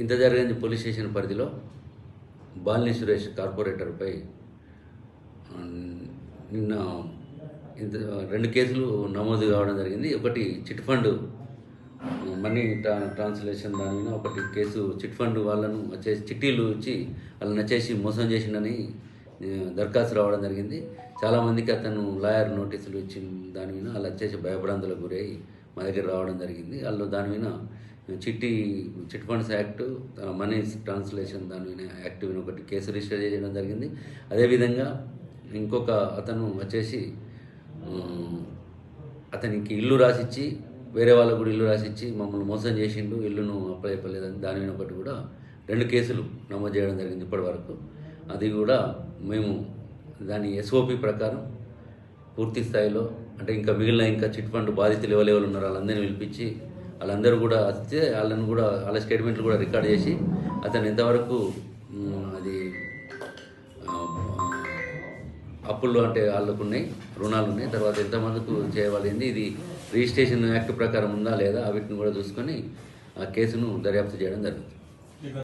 ఇంత జరిగింది police station పరిధిలో బాలిని సురేష్ కార్పొరేటర్పై నిన్న ఇంత రెండు కేసులు నమోదు కావడం జరిగింది. ఒకటి చిట్ ఫండ్ మనీ ట్రా ట్రాన్స్లేషన్ దాని మీద ఒకటి కేసు చిట్ ఫండ్ వాళ్ళను వచ్చేసి చిట్టీలు ఇచ్చి వాళ్ళని వచ్చేసి మోసం చేసిండని దరఖాస్తు రావడం జరిగింది. చాలామందికి అతను లాయర్ నోటీసులు ఇచ్చిన దాని మీద వాళ్ళు వచ్చేసి భయభ్రాంతులకు గురై మా దగ్గర రావడం జరిగింది. వాళ్ళు దాని మీద చిట్టి chit funds act money translation దాని మీద యాక్ట్ మీద ఒకటి కేసు రిజిస్టర్ చేయడం జరిగింది. అదేవిధంగా ఇంకొక అతను వచ్చేసి అతనికి ఇల్లు రాసిచ్చి వేరే వాళ్ళకు కూడా ఇల్లు రాసిచ్చి మమ్మల్ని మోసం చేసిండు ఇల్లును అప్లై అయిపోలేదని దాని మీద ఒకటి కూడా రెండు కేసులు నమోదు చేయడం జరిగింది ఇప్పటి వరకు. అది కూడా మేము దాని ఎస్ఓపి ప్రకారం పూర్తి స్థాయిలో అంటే ఇంకా మిగిలిన ఇంకా చిట్ ఫండ్ బాధితులు ఎవరెవరు ఉన్నారో వాళ్ళందరినీ పిలిపించి వాళ్ళందరూ కూడా వస్తే వాళ్ళని కూడా వాళ్ళ స్టేట్మెంట్లు కూడా రికార్డ్ చేసి అతను ఎంతవరకు అది అప్పులు అంటే వాళ్ళకు ఉన్నాయి రుణాలు ఉన్నాయి తర్వాత ఎంతమందికి చేయవలసింది ఇది రిజిస్ట్రేషన్ యాక్ట్ ప్రకారం ఉందా లేదా వీటిని కూడా చూసుకొని ఆ కేసును దర్యాప్తు చేయడం జరుగుతుంది.